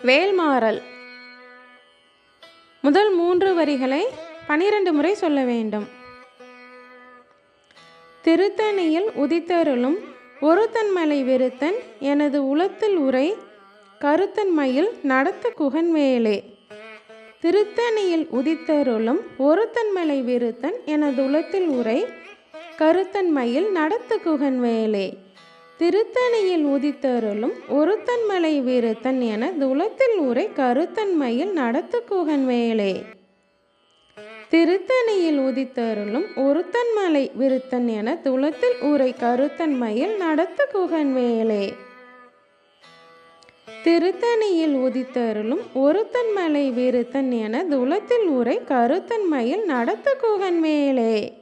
வேல்மாறல். முதல் மூன்று வரிகளை பனிரெண்டு முறை சொல்ல வேண்டும். திருத்தணியில் உதித்தருளும் ஒருத்தன் மலை வெறுத்தன் எனது உளத்தில் உரை கருத்தன்மையில் நடத்த குகன்வேலே திருத்தணியில் உதித்தருளும் ஒருத்தன்மலை விருத்தன் எனது உளத்தில் உரை கருத்தன்மையில் நடத்து குகன்வேலே திருத்தணியில் உதித்தருளும் ஒருத்தன் மலை விருத்தன் என துளத்தில் உரை கருத்தன்மையில் நடத்து குகன்வேலே திருத்தணியில் உதித்தருளும் ஒருத்தன் மலை விருத்தன் என துளத்தில் உரை கருத்தன்மையில் நடத்து குகன்வேலே திருத்தணியில் உதித்தருளும் ஒருத்தன் மலை விருத்தன் என துளத்தில் உரை கருத்தன்மையில் நடத்து குகன் மேலே.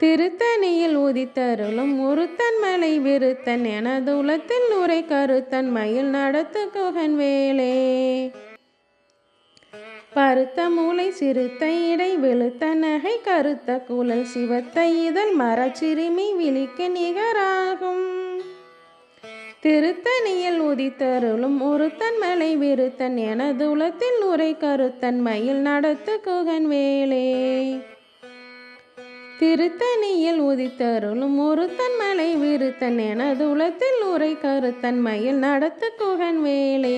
திருத்தணியில் உதித்தருளும் ஒருத்தன் மலை விருத்தன் எனது உலத்தில் நுரை கருத்தன் மயில் நடத்து குகன் வேலே. பருத்த மூளை சிறுத்த இடை வெளுத்த நகை கருத்த குழல் சிவத்த இதழ் மரச்சிறுமி விழிக்கு நிகராகும். திருத்தணியில் உதித்தருளும் ஒருத்தன் மலை விருத்தன் எனது உலத்தில் உரை கருத்தன் மயில் நடத்து குகன் வேலே. திருத்தணியில் உதித்தருளும் ஒருத்தன் மலை விருத்தன் எனது உலத்தில் உரை கருத்தன் மயில் நடத்து குகன் வேலே.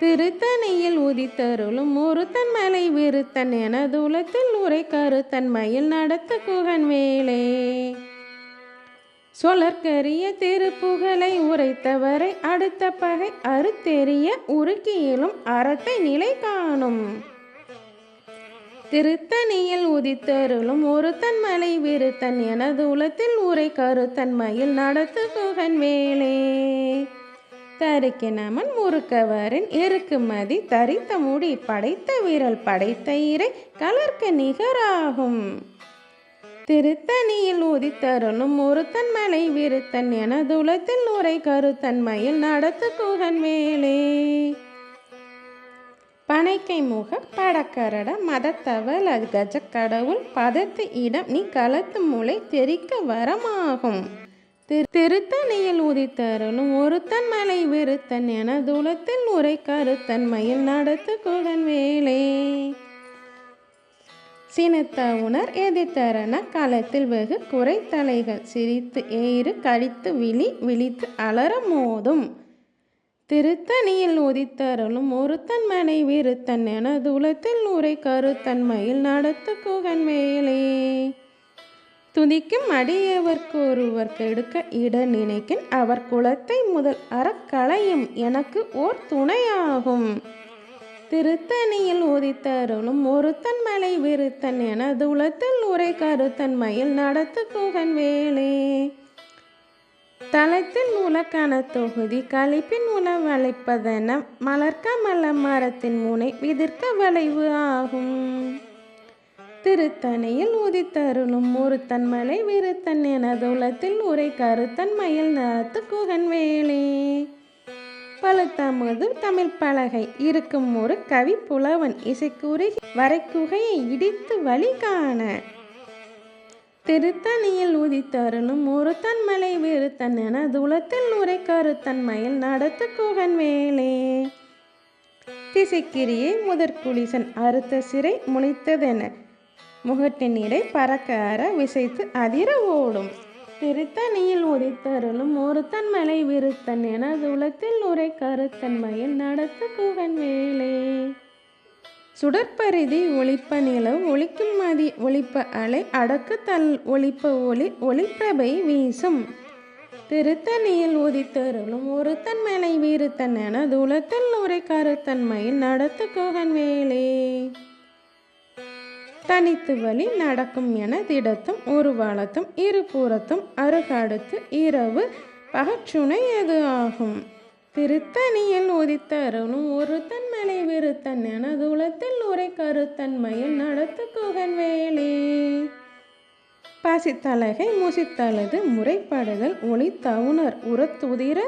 திருத்தணியில் உதித்தருளும் ஒருத்தன் மலை விருத்தன் எனது உலத்தில் உரை கருத்தன் மயில் நடத்து குகன் வேலே. சொலற்கரிய திருப்புகழை உரைத்தவரை அடுத்த பகை அறுத்தெறிய உருக்கியிலும் அறத்தை நிலை காணும் திருத்தணியில் உதித்தருளும் ஒருத்தன் மலை விருத்தன் எனது உலத்தில் உரை கருத்தன்மையில் நடத்து குகன் வேலே தருக்கினமன் நமன் முறுக்கவரின் இருக்குமதி தரித்த முடி படைத்த விரல் படைத்த இறை கலர்க்க நிகராகும். திருத்தணியில் உதித்தருளும் ஒருத்தன் மலை விருத்தன் என துளத்தில் உரை கருத்தன்மையில் நடத்து குகன் வேலே பனைக்கை முக படக்கரட மதத்தவல் அது கஜக்கடவுள் பதத்து இடம் நீ களத்து முளை தெரிக்க வரமாகும். திரு திருத்தணியில் உதித்தருளும் ஒருத்தன் மலை விருத்தன் என துளத்தில் உரை கருத்தன்மையில் நடத்து குகன் வேலே. சினத்த உணர் எதிர்த்தரன களத்தில் வெகு குறைத்தலைகள் சிரித்து ஏறு கழித்து விழி விழித்து அலற மோதும். திருத்தணியில் உதித்தருளும் ஒருத்தன் மனைவி இருத்தன் என துளத்தில் உரை கருத்தன்மையில் நடத்து குகன் மேலே. துதிக்கும் அடியவர்க்கு ஒருவர் கெடுக்க இட நினைக்கின் அவர் குலத்தை முதல் அறக்களையும் எனக்கு ஓர் துணையாகும். திருத்தணியில் உதித்தருளும் ஒருத்தன் மலை விருத்தன் என துளத்தில் உரை கருத்தன்மையில் நடத்து குகன் வேலே தலைத்தின் உலக்கான தொகுதி கழிப்பின் உணவழைப்பதென மலர்க்க மல மரத்தின் முனை விதிர்க்க வளைவு ஆகும். திருத்தணியில் உதித்தருளும் ஒருத்தன் மலை விருத்தன் எனது உலத்தில் உரை கருத்தன் மயில் நடத்து குகன் வேலே. பழுத்தமது தமிழ் பலகை இருக்கும் ஒரு கவி புலவன் இசைக்குறி வரைக்குகையை இடித்து வழி காண திருத்தணியில் உதித்தருளும் ஒருத்தன் மலை விருத்தன் என துளத்தில் உரை கருத்தன்மையில் நடத்து குகன் வேலே. திசைக்கிரியை முதற்குளிசன் அறுத்த சிறை முளைத்ததென முகட்டின் இடை பறக்க அற விசைத்து அதிர ஓடும். திருத்தணியில் உதித்தருளும் ஒருத்தன் மலை விருத்தன் என துளத்தில் உரை கருத்தன்மையில் நடத்து குகன் வேலே. சுடற்பரிதி ஒளிப்ப நிலம் ஒளிக்கும் மதி ஒளிப்ப அலை அடக்கு தல் ஒளிப்ப ஒளி ஒளிப்பிரபை வீசும். திருத்தணியில் உதித்தருளும் ஒருத்தன் மேலை வீருத்தன் எனது உலத்தில் உரை கருத்தன்மையில் நடத்து கோகன் வேலே. தனித்து வழி நடக்கும் என திடத்தும் ஒரு வளத்தும் இருபுறத்தும் அருகடுத்து இரவு பகச்சுனை எது ஆகும்? திருத்தணியில் உதித்தருணும் ஒரு தன்மலை விருத்தன் என தூளத்தில் உரை கருத்தன்மையில் நடத்து குகன் வேலே. பசித்தலகை முசித்தலது முறைப்படுதல் ஒளி தவுணர் உரத்துதிர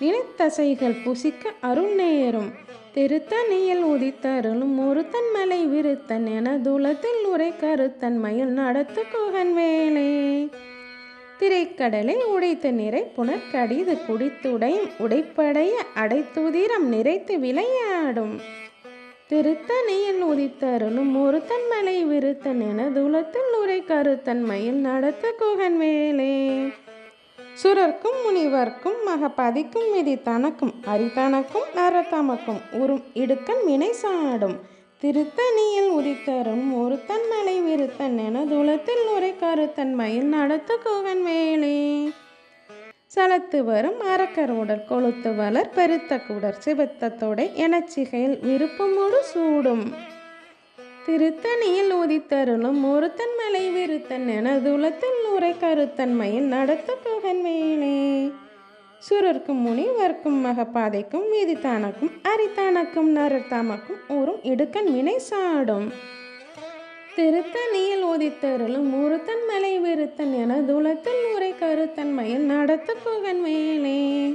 நினைத்தசைகள் புசிக்க அருள் நேரும். திருத்தணியில் உதித்தருளும் ஒருத்தன் மலை விருத்தன் என துளத்தில் உரை கருத்தன்மையில் நடத்து குகன் வேலே. திரைக்கடலை உடைத்த நிறை புனர்கடிது குடித்துடையும் உடைப்படைய அடைத்துதிரம் நிறைத்து விளையாடும். திருத்தணியில் உதித்தருளும் ஒருத்தன் மலை விருத்தன் என துளத்தில் உரை கருத்தன்மையில் நடத்த குகன் வேலே சுரர்க்கும் முனிவர்க்கும் மகபதிக்கும் விதி தனக்கும் அரிதனக்கும் நரதமக்கும் உறும் இடுக்கன் வினை சாடும். திருத்தணியில் உதித்தரும் ஒருத்தன் மலை விருத்தன் என துளத்தில் உரை கருத்தன்மையில் நடத்து குகன் வேலே. சலத்து வரும் அரக்கர் உடல் கொளுத்து வளர் பெருத்த குடர் சிவத்தத்தோடை எனச்சிகையில் விருப்பமோடு சூடும். திருத்தணியில் உதித்தருளும் ஒருத்தன் மலை விருத்தன் என துளத்தில் உரை கருத்தன்மையில் நடத்த குகன் வேலே. சுரர்க்கும் முனிவர்க்கும் மகப்பாதைக்கும் வீதித்தானக்கும் அரித்தானக்கும் நரத்தாமக்கும் ஊரும் இடுக்கன் வினை சாடும். திருத்தணியில் உதித்தருளும் முருத்தன் மலை விருத்தன் என துளத்தில் உரை கருத்தன்மையில் நடத்து குகன் மேலே.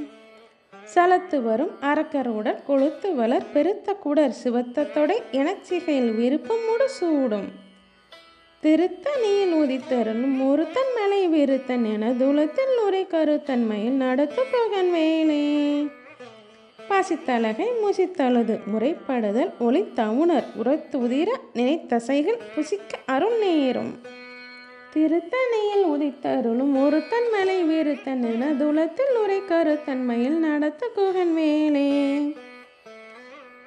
சலத்து வரும் அரக்கருடன் கொளுத்து வளர் பெருத்த குடர் சிவத்தத்தொடை எனச்சிகையில் விருப்பமுடு சூடும். திருத்தணியில் உதித்தருளும் ஒருத்தன் மலை விருத்தன் என துளத்தில் உரை கருத்தன்மையில் நடத்து போகன் வேலே பாசித்தலகை முசித்தழுது முறைப்படுதல் ஒளி தவுணர் உரத்துதிர நினைத்தசைகள் புசிக்க அருள் நேரும். திருத்தணியில் உதித்தருளும் ஒருத்தன் மலை வீரத்தன் என துளத்தில் உரை கருத்தன்மையில் நடத்த குகன் வேலே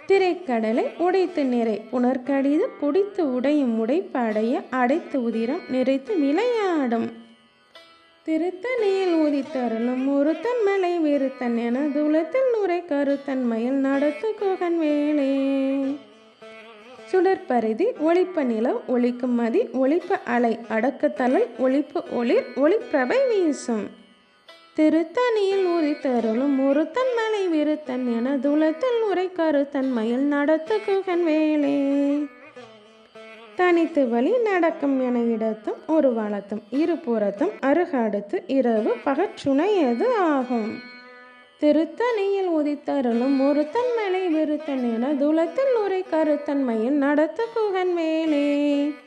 திரைக்கடலை உடைத்து நிறை. புனர்கடிது குடித்து உடையும் உடைப்படைய அடைத்து உதிரம் நிறைத்து விளையாடும் திருத்தணியில் உதித்தருளும் ஒருத்தன் மலை விருத்தன் என துளத்தில் உரை கருத்தன்மையில் நடத்து குகன் வேலே. சுடற்பரிதி ஒளிப்ப நிலவு ஒளிக்கும் மதி ஒளிப்ப அலை அடக்கத்தலை ஒளிப்பு ஒளிர் ஒளிப்பிரபை வீசும். திருத்தணியில் உரித்தருளும் ஒருத்தன் மலை விருத்தன் என துளத்தில் உரை கருத்தன்மையில் நடத்து குகன் வேலே. தனித்து வழி நடக்கும் என இடத்தும் ஒரு வளத்தும் இருபுறத்தும் அருகடுத்து இரவு பகச்சுனையது ஆகும்? திருத்தணியில் உதித்தருளும் ஒருத்தன் மலை விருத்தன் என துளத்தில் உரை கருத்தன்மையில் நடத்து குகன் வேலே.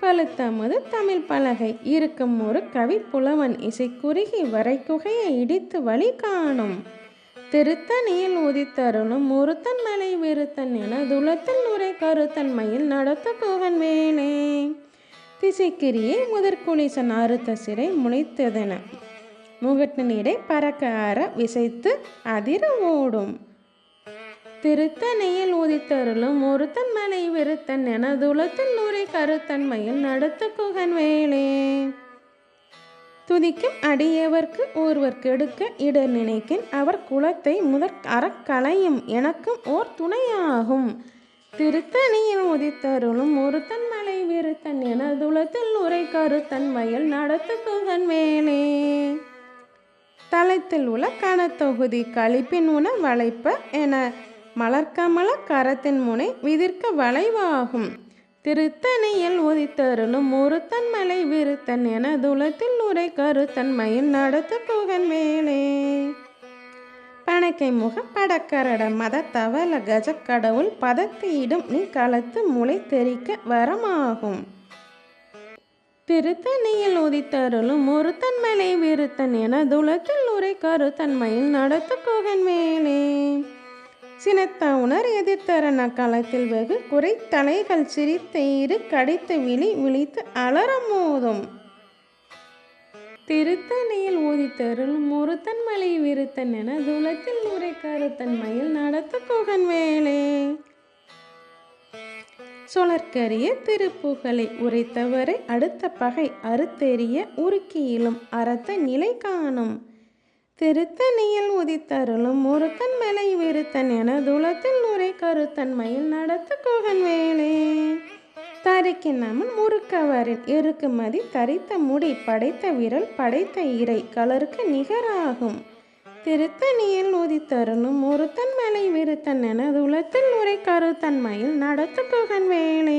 பழுத்தமது தமிழ் பலகை. இருக்கும் ஒரு கவி புலவன் இசை குறுகி வரை குகையை இடித்து வழி காணும். திருத்தணியில் உதித்தருளும் ஒருத்தன் மலை விருத்தன் என துலத்தன் உரை கருத்தன்மையில் நடத்த குகன் வேலே திசைக்கிரியை முதற்குளிசன் அறுத்த சிறை முளைத்ததென. முகட்டு நீடை பறக்க அற விசைத்து அதிர ஓடும். திருத்தணியில் உதித்தருளும் ஒருத்தன் மலை விருத்தன் என துளத்தில் உரை கருத்தன்மையில் நடத்த குகன் வேலே. துதிக்கும் அடியவர்க்கு ஒருவர் கெடுக்க இடர் நினைக்கின் அவர் குலத்தை முதற் அறக்கலையும் எனக்கும் ஓர் துணையாகும். திருத்தணியில் உதித்தருளும் ஒருத்தன் மலை விருத்தன் என துளத்தில் உரை கருத்தன் வயல் நடத்து குகன் வேலே. தளத்தில் உள்ள கணத்தொகுதி கழிப்பின் உண வளைப்ப என மலர்க்கமல கரத்தின் முனை விதிர்க்க வளைவாகும். திருத்தணியில் உதித்தருளும் ஒருத்தன் மலை விருத்தன் என துளத்தில் உரை கருத்தன்மையில் நடத்து குகன் மேலே. பணக்கை முக படக்கரட மத தவள கஜக்கடவுள் பதத்தியிடும் நீ களத்து முளை தெரிக்க வரமாகும். திருத்தணியில் உதித்தருளும் ஒருத்தன் மலை விருத்தன் என துளத்தில் உரை கருத்தன்மையில் நடத்து குகன் மேலே. சினத்தவுணர் எதிர்த்தரன களத்தில் வெகு குறை தலைகள் சிரித்த இரு கடித்து விழி விழித்து அலற மோதும் திருத்தணியில் ஊதித்தருள் முருத்தன் மலை விருத்தன் என துளத்தில் உரை கருத்தன் மயில் நடத்த புகன் வேலே சொலற்கரிய திருப்புகளை உரைத்தவரை அடுத்த பகை அறுத்தெறிய உருக்கியிலும் அறத்த நிலை காணும். திருத்தணியில் உதித்தருளும் ஒருத்தன் மேலை விருத்தன் என துளத்தில் நுரை கருத்தன் மயில் நடத்த குகன் வேலே. தரிக்கின்னமன் முறுக்கவரின் இறுக்குமதி தரித்த முடி படைத்த விரல் படைத்த இறை கலருக்கு நிகராகும். திருத்தணியில் உதித்தருளும் ஒருத்தன் மலை விருத்தன் என துளத்தில் நுரை கருத்தன் கருத்தன்மையில் நடத்த கோகன் வேளே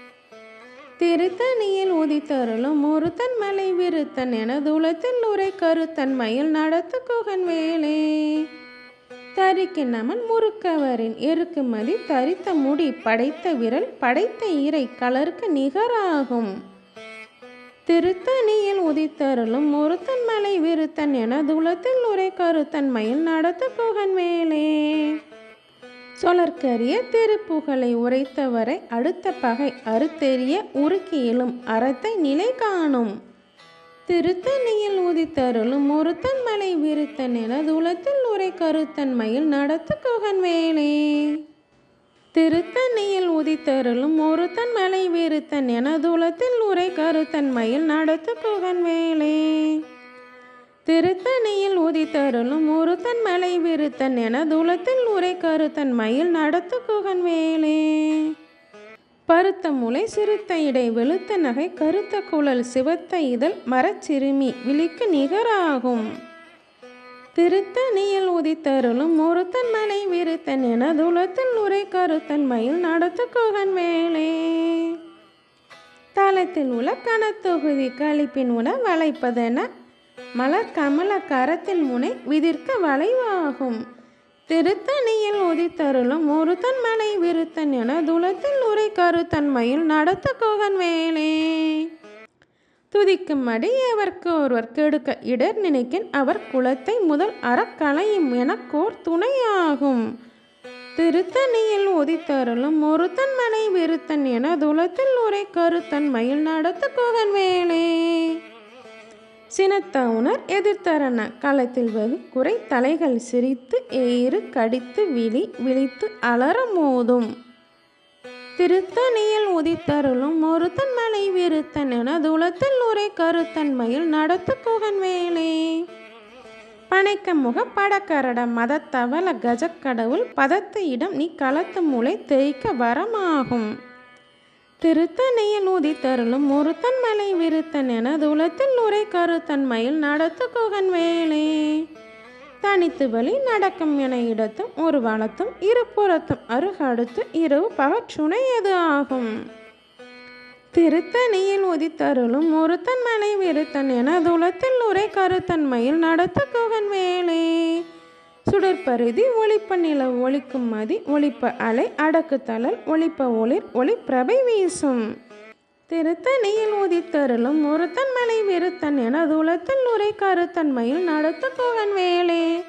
திருத்தணியில் உதித்தருளும் ஒருத்தன் மலை விருத்தன் என துளத்தில் உரை கருத்தன்மையில் நடத்து குகன் வேளே தரிக்கின்னமன் முறுக்கவரின் எருக்குமதி தரித்த முடி படைத்த விரல் படைத்த இறை கலருக்கு நிகராகும். திருத்தணியில் உதித்தருளும் ஒருத்தன் மலை விருத்தன் என துளத்தில் உரை கருத்தன்மையில் நடத்து குகன் மேலே. சொலற்கரிய திருப்புகழை உரைத்தவரை அடுத்த பகை அறுத்தெறிய உருக்கியிலும் அறத்தை நிலை காணும். திருத்தணியில் உதித்தருளும் ஒருத்தன் மலை விருத்தன் என துளத்தில் உரை கருத்தன்மையில் நடத்து குகன் வேலே திருத்தணியில் உதித்தருளும் ஒருத்தன் மலை விருத்தன் என துளத்தில் உரை கருத்தன்மையில் நடத்து குகன் வேலே திருத்தணியில் உதித்தருளும் ஒருத்தன் மலை விருத்தன் என துளத்தில் உரை கருத்தன்மையில் நடத்து குகன் வேலே பருத்த முளை சிறுத்த இடை வெளுத்த நகை கருத்த குழல் சிவத்த இதழ் மரச்சிறுமி விழிக்கு நிகராகும். திருத்தணியில் உதித்தருளும் ஒருத்தன் மலை விருத்தன் என துளத்தில் உரை கருத்தன் மயில் நடத்து குகன் வேலே தளத்தில் உள்ள கனத்தொகுதி கழிப்பின் உண வளைப்பதென மலர் கமல கரத்தின் முனை விதிர்க்க வளைவாகும். திருத்தணியில் உதித்தருளும் ஒருத்தன் மலை விருத்தன் என துளத்தில் உரை கருத்தன்மையில் நடத்த கோகன் வேலே துதிக்கும்படி எவர்க்கு ஒருவர் கெடுக்க இடர் நினைக்கின் அவர் குலத்தை முதல் அறக்களையும் எனக்கோர் துணையாகும். திருத்தணியில் உதித்தருளும் ஒருத்தன் மனை விருத்தன் என துளத்தில் உரை கருத்தன்மையில் நடத்த கோகன் வேலே சினத்தவுணர் எதிர்த்தரன களத்தில் வெகு குறை தலைகள் சிரித்து ஏறு கடித்து விழி விழித்து அலற மோதும். திருத்தணியில் உதித்தருளும் ஒருத்தன் மலை விருத்தன் என துளத்தில் உரை கருத்தன்மையில் நடத்து குகன் வேலே பனைக்க முக படக்கரட மதத்தவள கஜக்கடவுள் பதத்து இடம் நீ களத்து மூளை தேய்க்க வரமாகும். திருத்தணியில் உதித்தருளும் ஒருத்தன் மலை விருத்தன் என துளத்தில் உரை கருத்தன்மையில் நடத்து குகன் வேலே தனித்து வழி நடக்கும் என இடத்தும் ஒரு வளத்தும் இருபுறத்தும் அருகடுத்து இரவு பகற்றுணையது ஆகும்? திருத்தணியில் உதித்தருளும் ஒருத்தன் மலை விருத்தன் என உலத்தில் உரை கருத்தன்மையில் நடத்து குகன் வேலே சுடற்பருதி ஒளிப்ப நில ஒளிக்கும் மதி ஒளிப்ப அலை அடக்கு தளல் ஒளிப்ப ஒளிர் ஒளி பிரபை வீசும். திருத்தணியில் உதித்தருளும் ஒருத்தன் மலை வெறுத்தன் என துளத்தில் உரை கருத்தன்மையில் நடத்த கோகன் வேலே.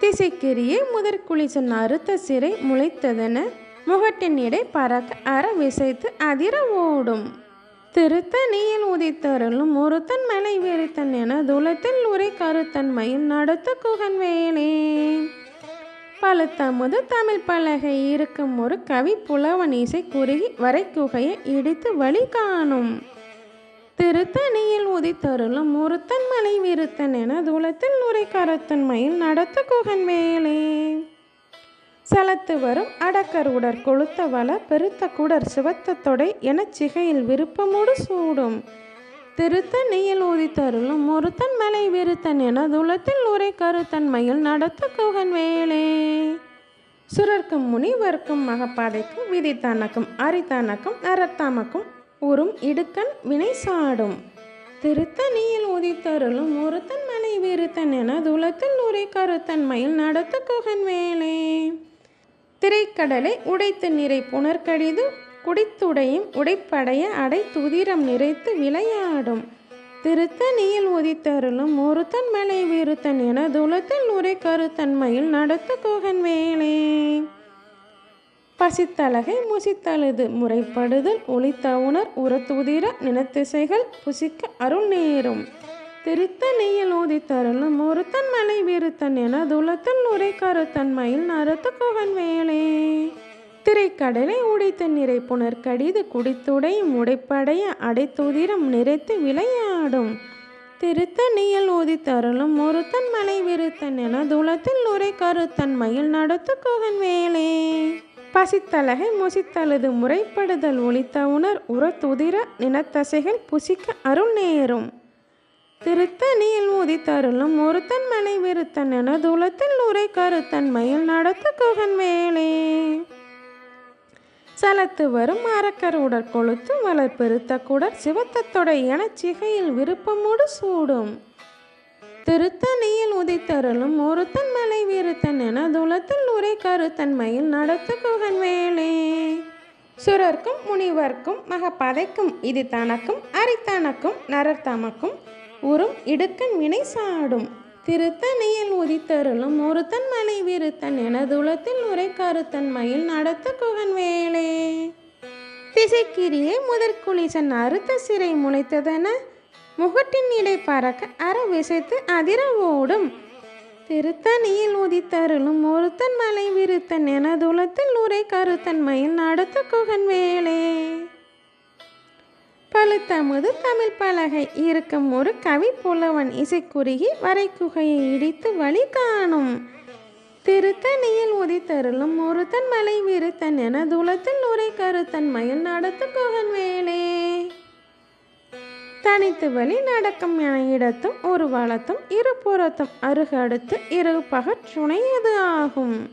திசைக்கிரியை முதற்குளிச்சன் அறுத்த சிறை முளைத்ததென முகட்டின் இடை பறக்க அற விசைத்து அதிர ஓடும். திருத்தணியில் உதித்தருளும் ஒருத்தன் மலை வெறித்தன் என துளத்தில் உரை கருத்தன்மையில் நடத்த குகன் வேலே. பழுத்தமுது தமிழ் பலகை இருக்கும் ஒரு கவி புலவன் இசை குறுகி வரை குகையை இடித்து வழி காணும். திருத்தணியில் உதித்தருளும் ஒருத்தன் மலை விருத்தன் என துளத்தில் உரை கருத்தன்மையில் நடத்த குகன் வேலே. சலத்து வரும் அடக்கர் உடற் கொளுத்த வள பெருத்த குடர் சிவத்த தொடை எனச் சிகையில் விருப்பமோடு சூடும். திருத்தணியில் ஊதித்தருளும் ஒருத்தன் மலை விருத்தன் என துளத்தில் உரை கருத்தன்மையில் நடத்த குகன் வேலே. சுரர்க்கும் முனிவர்க்கும் மகப்பாதைக்கும் விதித்தானக்கும் அரித்தானக்கும் அறத்தாமக்கும் உறும் இடுக்கன் வினை சாடும். திருத்தணியில் உதித்தருளும் ஒருத்தன் மலை விருத்தன் என துலத்தில் உரை கருத்தன்மையில் நடத்த குகன் வேலே. திரைக்கடலை உடைத்து நிறை புனர்கடிது குடித்துடையும் உடைப்படைய அடை துதிரம் நிறைத்து விளையாடும். திருத்தனியில் உதித்தருளும் ஒருத்தன் மலை விருத்தன் என துலத்தில் உரை கருத்தன்மையில் நடத்து கோகன் வேலே. பசித்தலகை முசித்தழுது முறைப்படுதல் ஒளித்த உணர் உரத்துதிர நினத்திசைகள் புசிக்க அருள் நேரும். திருத்தணியில் ஊதித்தருளும் ஒருத்தன் மலை விருத்தன் என துளத்தில் உரை கருத்தன்மையில் நரத்து குவன் வேலே திரைக்கடலை உடைத்த நிறை புனர் கடிது குடித்துடையும் உடைப்படைய அடைத்துதிரம் நிறைத்து விளையாடும். திருத்தணியில் ஊதித்தருளும் ஒருத்தன் மலை விருத்தன் என துலத்தில் உரை கருத்தன்மையில் நடத்து குகன் வேலே பசித்தலகை முசித்தழுது முறைப்படுதல் ஒளித்த உணர் உரத்துதிர நினத்தசைகள் புசிக்க அருள் நேரும். திருத்தணியில் உதித்தருளும் ஒருத்தன் மனை விருத்தன் என துலத்தில் உரை கருத்தன்மையில் நடத்து குகன் வேலே சலத்து வரும் அரக்கர் உடற் கொளுத்து வளர் பெருத்த குடர் சிவத்தத்தொடை எனச் சிகையில் விருப்பமோடு சூடும். திருத்தணியில் உதித்தருளும் ஒருத்தன் மலை விருத்தன் என துலத்தில் உரை கருத்தன்மையில் நடத்து குகன் வேலே சுரர்க்கும் முனிவர்க்கும் மகப்பதைக்கும் இது தனக்கும் அரித்தனக்கும் நரர் தமக்கும் உறும் இடுக்கன் வினை சாடும். திருத்தணியில் உதித்தருளும் ஒருத்தன் மலை விருத்தன் என துலத்தில் உரை கருத்தன்மையில் நடத்து குகன் வேலே. திசைக்கிரியை முதற்குளிசன் அறுத்த சிறை முளைத்ததென முகட்டின் இடை பறக்க அற விசைத்து அதிர ஓடும். திருத்தணியில் உதித்தருளும் ஒருத்தன் மலை விருத்தன் என துலத்தில் உரை கருத்தன்மையில் நடத்து குகன் வேலே. பழுத்தமுது தமிழ் பலகை இருக்கும் ஒரு கவி புலவன் இசைக்குறுகி வரைக்குகையை இடித்து வழி காணும். திருத்தணியில் உதித்தருளும் ஒருத்தன் மலை விருத்தன் என துளத்தில் உரை கருத்தன்மையில் நடத்து குகன் வேலே. தனித்து வழி நடக்கும் என இடத்தும் ஒரு வளத்தும் இருபுறத்தும் அருகடுத்து இரு பகற்றுணையது ஆகும்?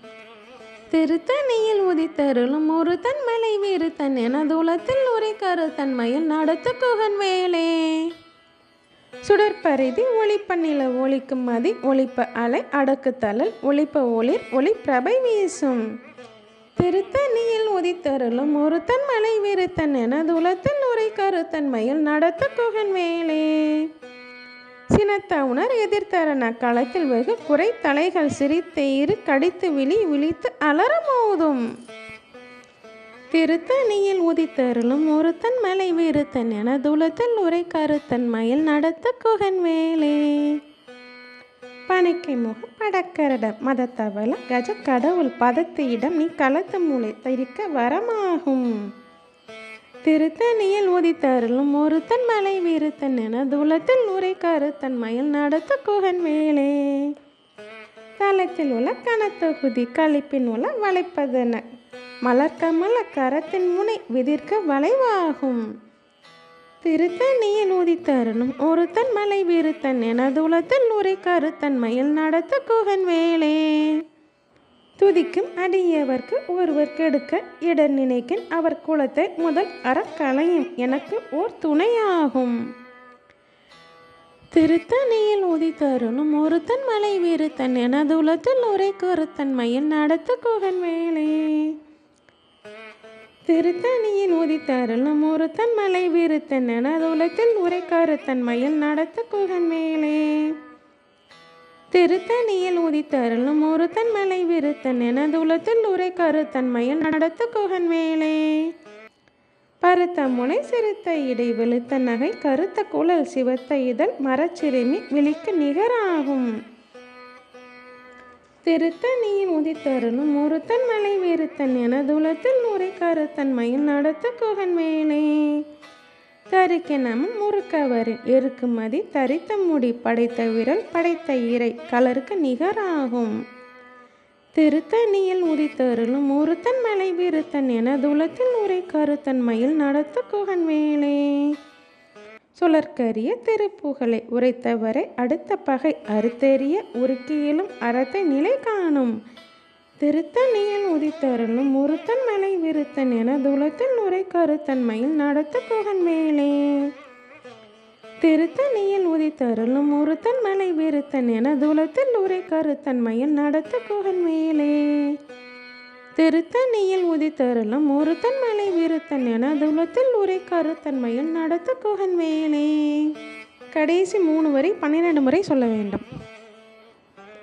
திருத்தணியில் உதித்தருளும் ஒரு தன்மலை மலை தன் எனதுலத்தில் உரை கருத்தன்மையில் நடத்து குகன் வேலே. சுடற்பரிதி ஒளிப்ப நில ஒளிக்கும் மதி ஒளிப்ப அலை அடக்கு தளல் ஒளிப்ப ஒளிர் ஒளிப்பிரபை வீசும். திருத்தணியில் உதித்தருளும் ஒருத்தன் மலை விருத்தன் என துலத்தில் உரை கருத்தன்மையில் நடத்து குகன் வேலே. சினத்தவுணர் எதிர்த்தரன களத்தில் வெகு குறை தலைகள் சிரித்தெயிறு கடித்து விழி விழித்து அலறமோதும். திருத்தணியில் உதித்தருளும் ஒருத்தன் மலை விருத்தன் என துளத்தில் உரை கருத்தன்மையில் நடத்த குகன் வேலே பனைக்கை முகம் படக்கரட மதத்தவள கஜ கடவுள் பதத்து இடம் நீ களத்து மூளை தரிக்க வரமாகும். திருத்தணியில் உதித்தருளும் ஒருத்தன் மலை வீரத்தன் என துலத்தில் உரை கருத்தன்மையில் நடத்த குகன் வேலே தளத்தில் உள்ள கனத்தொகுதி கழிப்பின் உள்ள வளைப்பதென மலர்க்கமல கரத்தின் முனை விதிர்க்க வளைவாகும். திருத்தணியில் உதித்தருளும் ஒருத்தன் மலை வீரத்தன் என துலத்தில் உரை கருத்தன்மையில் நடத்த குகன் வேலே துதிக்கும் அடியவர்க்கு ஒருவர் கெடுக்க இடர் நினைக்கின் அவர் குலத்தை முதல் அறக்கலையும். எனக்கு ஓர் துணையாகும். திருத்தணியில் உதித்தருணும் ஒருத்தன் மலை விருத்தன் என உலத்தில் உரை கருத்தன்மையில் நடத்த குகன் வேலே திருத்தணியில் உதித்தருளும் ஒருத்தன் மலை விருத்தன் என உலத்தில் உரை கருத்தன்மையில் நடத்த குகன் மேலே. திருத்தணியில் உதித்தருளும் ஒருத்தன் மலை விருத்தன் என துலத்தில் உரை கருத்தன்மையில் நடத்த குகன் மேலே. பருத்த முனை சிறுத்த இடை வெளுத்த நகை கருத்த குழல் சிவத்த இதழ் மரச்சிறுமி விழிக்கு நிகராகும். திருத்தணியில் உதித்தருளும் ஒருத்தன் மலை விருத்தன் என துலத்தில் உரை கருத்தன்மையில் நடத்த குகன் மேலே. தரிக்கெனமும் முறுக்கவரு எருக்குமதி தரித்த முடி படைத்த விரல் படைத்த இறை கலருக்கு நிகராகும். திருத்தணியில் உதித்தருளும் ஒருத்தன் மலை விருத்தன் என துளத்தில் உரை கருத்தன்மையில் நடத்த குகன் வேலே சுழற்கரிய திருப்புகழை உரைத்தவரை அடுத்த பகை அறுத்தெறிய உருக்கியிலும் அறத்தை நிலை காணும் திருத்தணியில் உதித்தருளும் ஒருத்தன் மலை விருத்தன் என துளத்தன் உரை கருத்தன்மையில் நடத்த குகன் மேலே. திருத்தணியில் உதித்தருளும் ஒருத்தன் மலை விருத்தன் என தூலத்தில் உரை கருத்தன்மையில் நடத்த குகன் மேலே. திருத்தணியில் உதித்தருளும் ஒருத்தன் மலை விருத்தன் என துளத்தில் உரை கருத்தன்மையில் நடத்த குகன் மேலே. கடைசி மூணு வரை பன்னிரண்டு முறை சொல்ல வேண்டும்.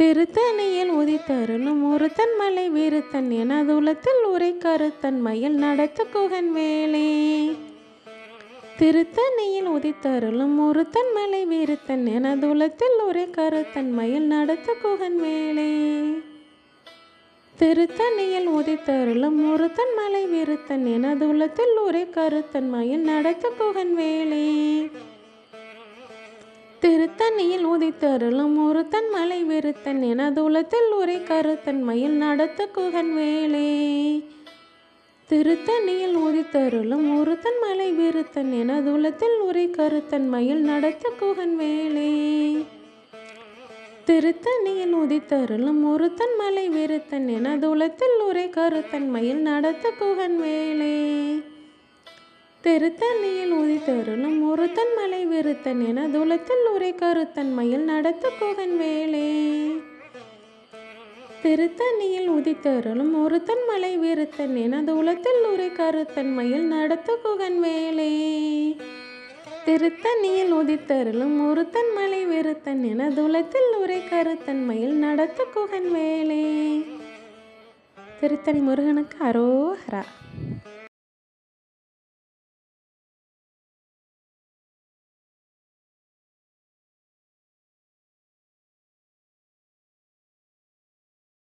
திருத்தணியில் உதித்தருளும் ஒருத்தன் மலை விருத்தன் எனது உள்ளத்தில் உரை கருத்தன்மையில் நடத்து குகன் வேலே. திருத்தணியில் உதித்தருளும் ஒருத்தன் மலை வீருத்தன் எனது உலத்தில் ஒரே கருத்தன்மையில் நடத்து குகன் வேலே. திருத்தணியில் உதித்தருளும் ஒருத்தன் மலை வீருத்தன் எனது உலத்தில் ஒரே கருத்தன்மையில் நடத்து குகன் வேலே. திருத்தணியில் உதித்தருளும் ஒருத்தன் மலை விருத்தன் எனது உலத்தில் கருத்தன் கருத்தன்மையில் நடத்த குகன் வேலே. திருத்தணியில் உதித்தருளும் ஒருத்தன் மலை விருத்தன் எனது உலத்தில் உரை கருத்தன்மையில் நடத்த குகன் வேலே. திருத்தணியில் உதித்தருளும் ஒருத்தன் மலை விருத்தன் எனதுலத்தில் உலத்தில் உரை கருத்தன்மையில் நடத்த குகன் வேலே. திருத்தணியில் உதித்தருளும் ஒருத்தன் மலை வெறுத்தன் என உலத்தில் உரை கருத்தன்மையில் நடத்த போகன் வேலே. திருத்தணியில் உதித்தருளும் ஒருத்தன் மலை விருத்தன் எனது உலத்தில் உரை கருத்தன்மையில் நடத்த குகன் வேலே. திருத்தணியில் உதித்தருளும் ஒருத்தன் மலை விருத்தன் எனது உலத்தில் உரை கருத்தன்மையில் நடத்த குகன் வேலே. திருத்தணி முருகனுக்கு அரோஹரா.